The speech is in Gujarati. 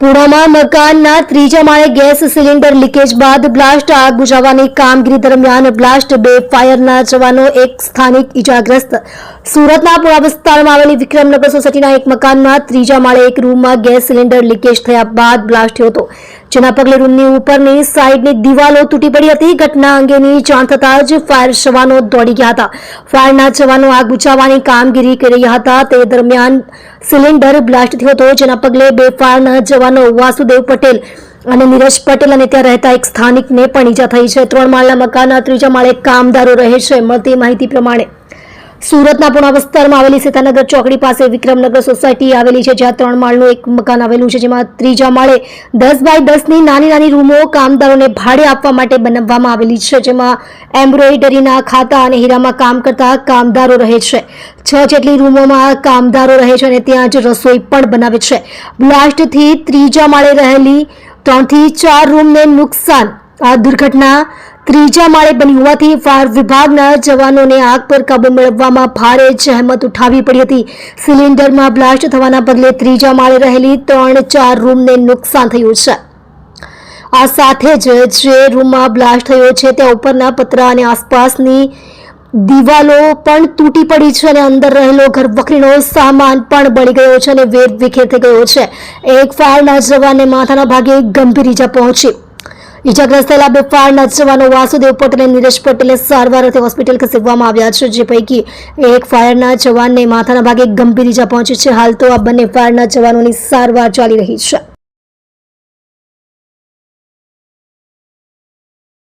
પુણામાં મકાનના ત્રીજા માળે ગેસ સિલિન્ડર લીકેજ બાદ બ્લાસ્ટ આગ બુઝાવવાની કામગીરી દરમિયાન બ્લાસ્ટ બે ફાયરના જવાનો એક સ્થાનિક ઇજાગ્રસ્ત સુરતના પુણા વિસ્તારમાં આવેલી વિક્રમનગર સોસાયટીના એક મકાનમાં ત્રીજા માળે એક રૂમમાં ગેસ સિલિન્ડર લીકેજ થયા બાદ બ્લાસ્ટ થયો હતો. જેના પગલે રૂમની ઉપરની સાઈડની દિવાલો તૂટી પડી હતી. ઘટના અંગેની જાણ થતાં જ ફાયર જવાનો દોડી ગયા હતા. ફાયરના જવાનો આગ બુઝાવવાની કામગીરી કરી રહ્યા હતા. તે દરમિયાન સિલિન્ડર બ્લાસ્ટ થયો હતો. જેના પગલે બે ફાયરના જવાનો વાસુદેવ પટેલ અને નીરજ પટેલ અને ત્યાં રહેતા એક સ્થાનિકને પણ ઈજા થઈ છે. ત્રણ માળના મકાનના ત્રીજા માળે કામદારો રહે છે. મળતી માહિતી પ્રમાણે સુરતના પુણા વિસ્તારમાં આવેલી સીતાનગર ચોકડી પાસે વિક્રમનગર સોસાયટી આવેલી છે, જ્યાં ત્રણ માળનું એક મકાન આવેલું છે, જેમાં ત્રીજા માળે દસ બાય દસની નાની નાની રૂમો કામદારોને ભાડે આપવા માટે બનાવવામાં આવેલી છે, જેમાં એમ્બ્રોઇડરીના ખાતા અને હીરામાં કામ કરતા કામદારો રહે છે. છ જેટલી રૂમોમાં કામદારો રહે છે અને ત્યાં જ રસોઈ પણ બનાવે છે. બ્લાસ્ટથી ત્રીજા માળે રહેલી ત્રણથી ચાર રૂમને નુકસાન આ દુર્ઘટના ત્રીજા માળે બની હોવાથી ફાયર વિભાગના જવાનોને આગ પર કાબુ મેળવવામાં ભારે જહેમત ઉઠાવી પડી હતી. સિલિન્ડરમાં બ્લાસ્ટ થવાના બદલે ત્રીજા માળે રહેલી ત્રણ ચાર રૂમને નુકસાન થયું છે. આ સાથે જ જે રૂમમાં બ્લાસ્ટ થયો છે ત્યાં ઉપરના પતરા અને આસપાસની દિવાલો પણ તૂટી પડી છે અને અંદર રહેલો ઘર વખરીનો સામાન પણ બળી ગયો છે અને વેર વિખેર થઈ ગયો છે. એક ફાયરના જવાનને માથાના ભાગે ગંભીર ઈજા પહોંચી. ઈજાગ્રસ્ત થયેલા બે ફાયરના જવાનો વાસુદેવ પટેલ અને નીરજ પટેલને સારવાર અર્થે હોસ્પિટલ ખસેડવામાં આવ્યા છે, જે પૈકી એક ફાયરના જવાનને માથાના ભાગે ગંભીર ઈજા પહોંચી છે. હાલ તો આ બંને ફાયરના જવાનોની સારવાર ચાલી રહી છે.